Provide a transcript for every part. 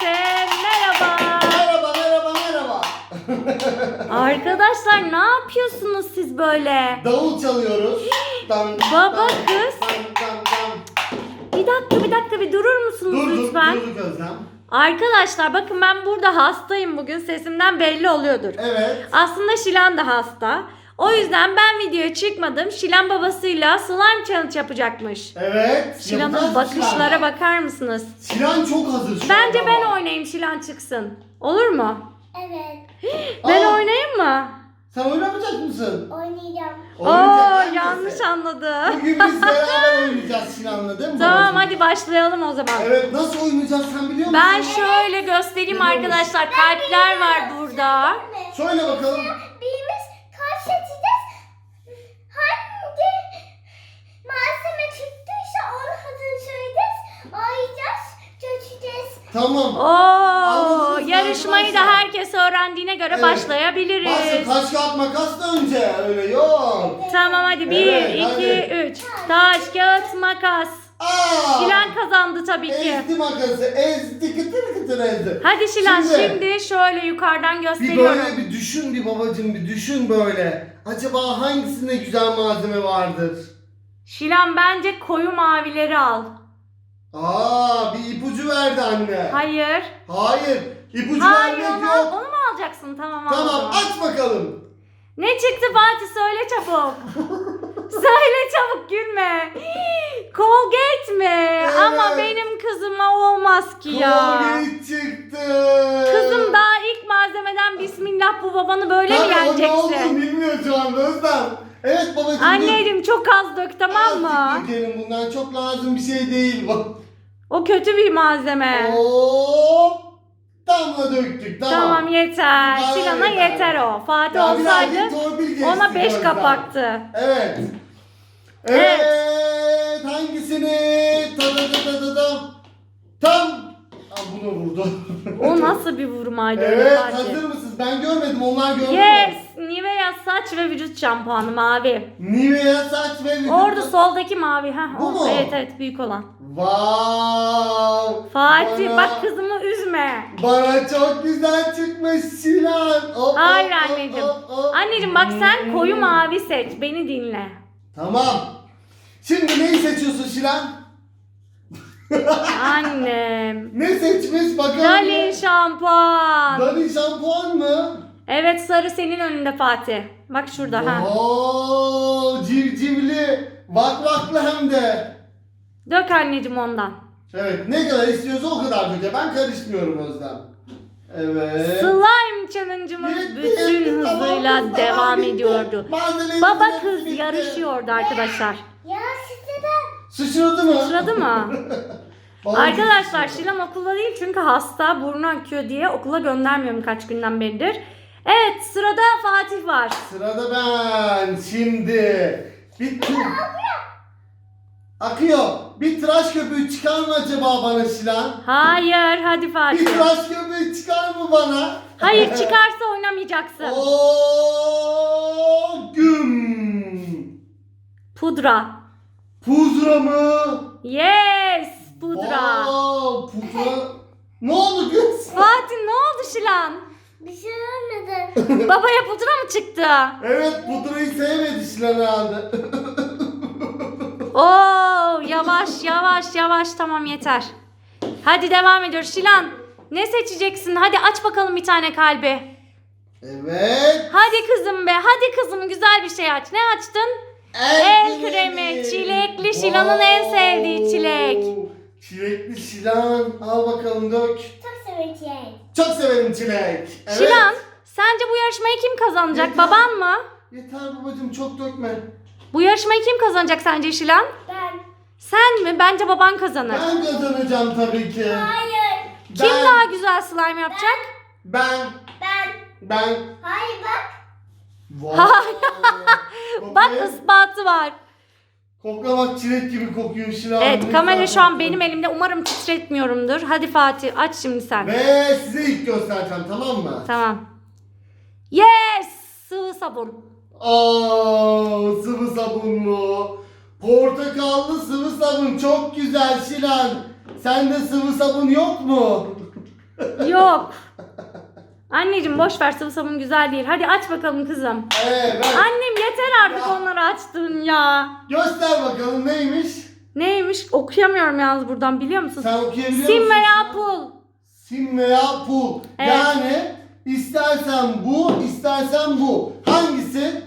Herkese merhaba. Merhaba merhaba merhaba. Arkadaşlar ne yapıyorsunuz siz böyle? Davul çalıyoruz. Dam, Baba, dam, kız. Dam, dam, dam. Bir dakika bir dakika bir durur musunuz Durduk lütfen? durduk Özlem. Arkadaşlar bakın ben burada hastayım bugün sesimden belli oluyordur. Evet. Aslında Şilan da hasta. O yüzden ben videoya çıkmadım. Şilan babasıyla slime challenge yapacakmış. Evet. Şilan'ın yapacağız bakışlara Şilan. bakar mısınız? Şilan çok hazır şu Bence anda ben ama. oynayayım Şilan çıksın. Olur mu? Evet, Ben Aa, oynayayım mı? Sen oynamayacak mısın? oynayacağım. Oynayacak Oo herkese. yanlış anladı. Bugün biz beraber oynayacağız Şilan'la değil mi Tamam babacığım? hadi başlayalım o zaman. Evet nasıl oynayacağız sen biliyor musun? Ben şöyle göstereyim Biliyor musun? arkadaşlar. Kalpler var burada. Söyle bakalım. Birimiz kaç seçeceğiz? Hangi malzeme çıktıysa onu hazır söyleyeceğiz. Ayacağız, çözeceğiz. Tamam. Oo, Anladınız mı yarışmayı da arkadaşlar? herkes öğrendiğine göre Evet. başlayabiliriz. Başla taş kağıt makas da önce öyle yok. Tamam hadi 1, Evet, 2, hadi. 3. Taş, kağıt, makas. Aa! Şilan kazandı tabii ki. Ezdi makası, ezdi kıtır kıtır ezdi. Hadi Şilan Şimdi- şimdi, şöyle yukarıdan Bir gösteriyorum. böyle bir düşün bir babacım bir düşün böyle. Acaba hangisinde güzel malzeme vardır? Şilan bence koyu mavileri al. Aa bir ipucu verdi anne. Hayır. Hayır. İpucu Hayır vermek onu, yok. onu mu alacaksın? Tamam al o Tamam aç bakalım. Ne çıktı Fatih söyle çabuk. söyle çabuk gülme. Colgate mi? Evet. Ama benim kızıma olmaz ki ya. Colgate çıktı. Kızım daha ilk malzemeden bismillah bu babanı böyle mi Tabii o ne olduğunu yeneceksin? bilmiyor şu anda Özlem. Evet babacım. dur. Anneciğim çok az dök tamam mı? Dökelim bundan çok lazım bir şey değil bu. O kötü bir malzeme. Hop. Damla döktük tamam. Tamam yeter. Bana Şilan'a yeter. yeter o. Fatih Ya olsaydı birazcık torpil geçtik ona 5 Özlem. kapaktı. Evet. Evet. Evet. Hangisini? Ta ta ta ta ta tam. Aa, bunu vurdu. O nasıl bir vurmaydı öyle evet Fatih? hazır mısınız? Ben görmedim onlar gördü mü? Yes. Nivea saç ve vücut şampuanı mavi. Nivea saç ve vücut. Orada soldaki mavi. ha. Bu mu? Evet evet büyük olan. Wow. Fatih Bana- bak kızımı üzme. Bana çok güzel çıkmış Şilan. Hop, Hayır hop, hop, anneciğim. hop, hop. Anneciğim bak sen koyu mavi seç. Beni dinle. Tamam. Şimdi neyi seçiyorsun Şilan? Annem. Ne seçmiş bakalım? Dalin şampuan. Dali şampuan mı? Evet sarı senin önünde Fatih. Bak şurada ha. Oo, civcivli, vakvaklı hem de. Dök anneciğim ondan. Evet, ne kadar istiyorsa o kadar döke. Ben karışmıyorum Özlem. Evet. Slime challenge'ımız Bitti, bütün bitti, tamam, hızıyla tamam, devam bitti. ediyordu. Malzemeyi Baba kız bitti. yarışıyordu arkadaşlar. Ya de Sıçradı mı? Sıradı mı? Arkadaşlar sıçradı. Şilan okulda değil çünkü hasta burnu akıyor diye okula göndermiyorum kaç günden beridir. Evet sırada Fatih var. Sırada ben şimdi. Bir tur... Akıyor. Bir tıraş köpüğü çıkar mı acaba bana Şilan? Hayır hadi Bir Fatih. tıraş köpüğü çıkar mı bana? Hayır çıkarsa oynamayacaksın. Oo, güm. Pudra. Pudra mı? Yes pudra. Aa, pudra. Ne oldu kız? Fatih ne oldu Şilan? bir şey olmadı. Babaya pudra mı çıktı? Evet pudrayı sevmedi Şilan herhalde. Oo yavaş yavaş yavaş tamam yeter. Hadi devam ediyoruz. Şilan ne seçeceksin? Hadi aç bakalım bir tane kalbi. evet. Hadi kızım be. Hadi kızım güzel bir şey aç. Ne açtın? El kremi, çilekli, Şilan'ın en sevdiği çilek. Çilekli Şilan. Al bakalım dök. Çok seveceğim. Çok severim çilek. Evet. Şilan sence bu yarışmayı kim kazanacak? Yeter. Baban mı? Yeter babacım çok dökme. Bu yarışmayı kim kazanacak sence Şilan? Ben. Sen mi? Bence baban kazanır. Ben kazanacağım tabii ki. Hayır. Kim Ben- daha güzel slime yapacak? Ben. Ben. Ben. Hayır bak. Vay. Bak Koklayayım. ispatı var. Koklamak çilek gibi kokuyor Şilan. Evet Lütfen kamera şu an benim elimde. Umarım titretmiyorumdur. Hadi Fatih aç şimdi sen. Ve size ilk göstereceğim tamam mı? Tamam. Yes! Sıvı sabun. Aa, sıvı sabun mu? Portakallı sıvı sabun çok güzel Şilan. Sende sıvı sabun yok mu? Yok. Anneciğim boş ver sıvı sabun güzel değil. Hadi aç bakalım kızım. Evet. Annem yeter artık Ya. onları açtın ya. Göster bakalım neymiş? Neymiş? Okuyamıyorum yalnız buradan biliyor musun? Sen okuyabiliyor Sim musun? veya pul. Sim veya pul. Evet. Yani istersen bu, istersen bu. Hangisi?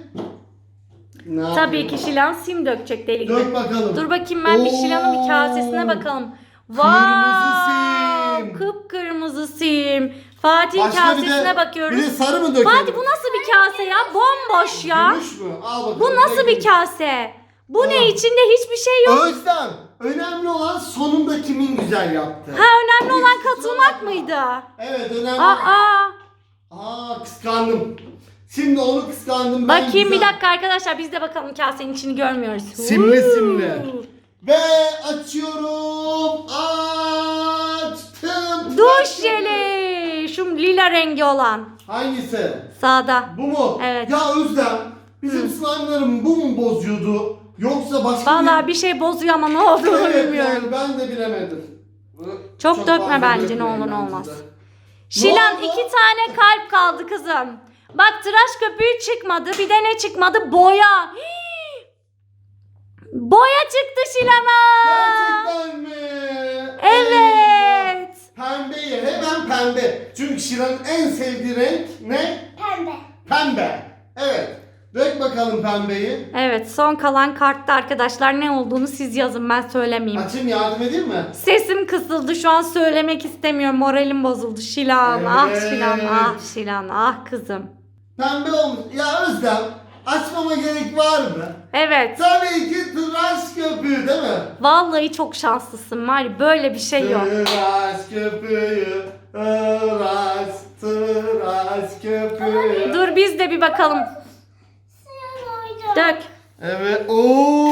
Ne Tabii ki Şilan sim dökecek delikte. Dök bakalım. Dur bakayım ben bir. Şilan'ın bir kasesine bakalım. Vay! sim. Kıpkırmızı sim. Fatih'in Başka bir kasesine de, bakıyoruz. Bir de sarı mı dökelim? Fatih bu nasıl bir kase ya? Bomboş ya. Gümüş mü? Al bakalım. Bu nasıl bir kase? Bu ne Aa. içinde hiçbir şey yok. Özlem, önemli olan sonunda kimin güzel yaptı. Ha önemli olan katılmak mıydı? Evet önemli. Aa. Aa kıskandım. Şimdi onu kıskandım ben. Bakayım bir güzel- dakika arkadaşlar biz de bakalım kasenin içini görmüyoruz. Simli Huu. simli. Ve açıyorum. Açtım. Duş jeli. Şu lila rengi olan. Hangisi? Sağda. Bu mu? Evet. Ya Özlem, bizim slime'larım bu mu bozuyordu? Yoksa başka Vallahi bir şey bozuyor ama ne olduğunu Evet, bilmiyorum. yani ben de bilemedim. Çok dökme fazla bence, ne dökmeyin olur ne bence olmaz. de. Şilan oldu? iki tane kalp kaldı kızım. Bak tıraş köpüğü çıkmadı. Bir de ne çıkmadı? Boya. Hii! Boya çıktı Şilan'a. Gerçekten mi? Evet. Pembeyi hemen pembe. Çünkü Şilan'ın en sevdiği renk ne? Pembe. Pembe. Evet. Dök bakalım pembeyi. Evet son kalan kartta arkadaşlar ne olduğunu siz yazın ben söylemeyeyim. Açayım yardım edeyim mi? Sesim kısıldı şu an söylemek istemiyorum. Moralim bozuldu. Şilan ah Evet. Şilan ah Şilan ah kızım. Pembe olmuş. Ya Özlem açmama gerek var mı? Evet. Tabii ki tıraş köpüğü değil mi? Vallahi çok şanslısın Mari. Böyle bir şey yok. Tıraş köpüğü, tıraş, tıraş köpüğü. Dur biz de bir bakalım. Dök. Evet. Oo.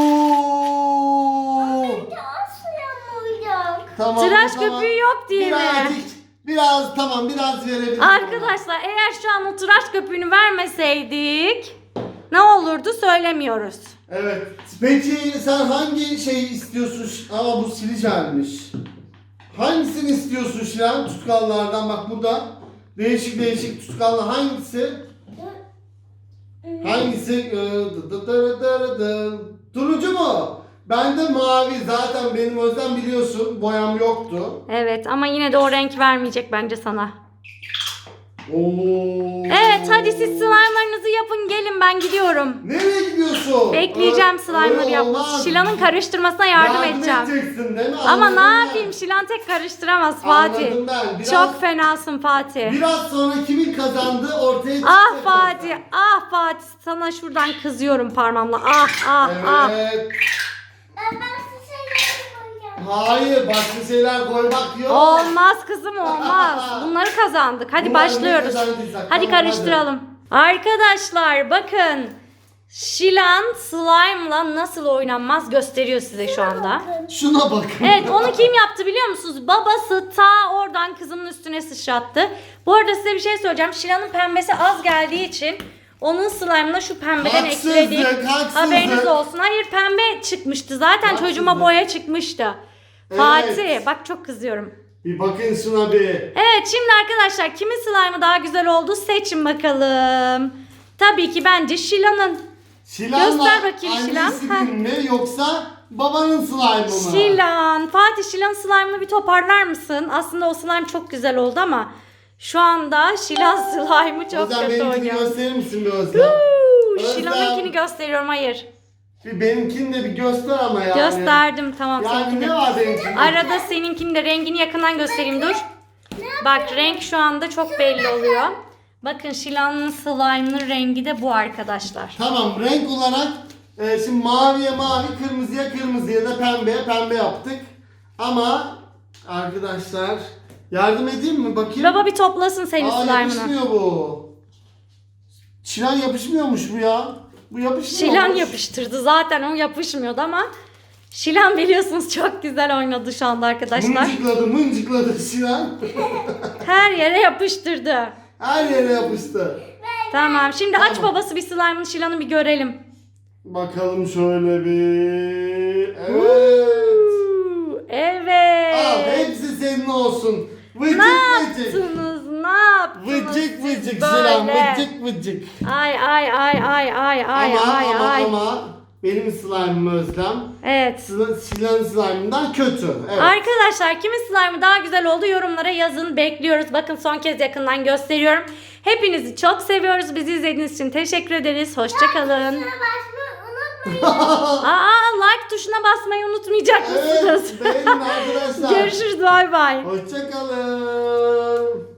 Tamam. Tıraş o zaman köpüğü yok diye mi? Birazcık, biraz tamam biraz verebilirim. Arkadaşlar eğer şu an o tıraş köpüğünü vermeseydik ne olurdu söylemiyoruz. Evet. Peki sen hangi şeyi istiyorsun? Ama bu silicelmiş. Hangisini istiyorsun Şilan? Tutkallardan bak burada. Değişik değişik tutkallar hangisi? Hangisi? Ee. Turuncu mu? Bende mavi. Zaten benim Özlem biliyorsun. Boyam yoktu. Evet ama yine de o renk vermeyecek bence sana. Oo. Evet hadi siz slime'larınızı yapın gelin ben gidiyorum. Nereye gidiyorsun? Bekleyeceğim slime'ları olmaz. Şilan'ın karıştırmasına yardım, edeceğim. edeceksin değil mi? Ama Anladım ne ben. yapayım Şilan tek karıştıramaz Fatih. Anladım ben. Biraz, Çok fenasın Fatih. Biraz sonra kimin kazandığı ortaya çıkacak. Ah Fatih, ah Fatih sana şuradan kızıyorum parmağımla. Ah ah ah. Evet. Ben başka şeyler koyacağım. Hayır başka şeyler koymak yok. Olmaz kızım olmaz. Bunları kazandık. Hadi Bunları başlıyoruz. ne Hadi tamam, karıştıralım. Arkadaşlar bakın. Şilan slime'la nasıl oynanmaz gösteriyor size şu anda. Şuna bakın. Evet onu kim yaptı biliyor musunuz? Babası ta oradan kızımın üstüne sıçrattı. Bu arada size bir şey söyleyeceğim. Şilan'ın pembesi az geldiği için onun slime'ına şu pembeden Haksızlık, ekledik. haksızlık. Haberiniz olsun. Hayır pembe çıkmıştı. Zaten Haksızlık. çocuğuma boya çıkmıştı. Evet. Fatih bak çok kızıyorum. Bir bakın şuna bir. Evet şimdi arkadaşlar kimin slime'ı daha güzel oldu seçin bakalım. Tabii ki bence Şilan'ın. Şilan'la Göster bakayım Şilan. Ha. mi yoksa babanın slime'ı mı? Şilan. Fatih Şilan slime'ını bir toparlar mısın? Aslında o slime çok güzel oldu ama şu anda Şilan slime'ı çok Özlem kötü benimkini oynuyor. gösterir misin bir Özlem? Huu. Şilan'ınkini gösteriyorum hayır. Bir benimkini de bir göster ama yani. Gösterdim tamam Yani seninkini. ne var benimkinde? Arada seninkini de rengini yakından göstereyim dur. Bak renk şu anda çok belli oluyor. Bakın Şilan'ın slime'ının rengi de bu arkadaşlar. Tamam renk olarak e, şimdi maviye mavi, kırmızıya kırmızıya da pembeye pembe yaptık. Ama arkadaşlar yardım edeyim mi bakayım? Baba bir toplasın senin Aa slime'ını. yapışmıyor bu. Şilan yapışmıyormuş bu ya. Bu yapışmıyor. Şilan yapıştırdı zaten o yapışmıyordu ama Şilan biliyorsunuz çok güzel oynadı şu anda arkadaşlar. Mıncıkladı mıncıkladı Şilan. Her yere yapıştırdı. Her yere yapıştı. Tamam şimdi aç babası bir slime'ını Şilan'ı bir görelim. Bakalım şöyle bir. Evet. Uuu, Evet. Al hepsi senin olsun. Vıcık ne vıcık. yaptınız? Ne yaptınız? Vıcık siz vıcık böyle? Şilan vıcık vıcık. Ay ay ay ay ay ay ama ay ama ay. ama benim slime'ım Özlem. Evet. Şilan'ın slime'ından kötü. Evet. Arkadaşlar kimin slime'ı daha güzel oldu yorumlara yazın. Bekliyoruz. Bakın son kez yakından gösteriyorum. Hepinizi çok seviyoruz. Bizi izlediğiniz için teşekkür ederiz. Hoşçakalın. Basmayı unutmayın. Aa like tuşuna basmayı unutmayacak mısınız? evet beğenin arkadaşlar. Görüşürüz. Bay bay. Hoşçakalın.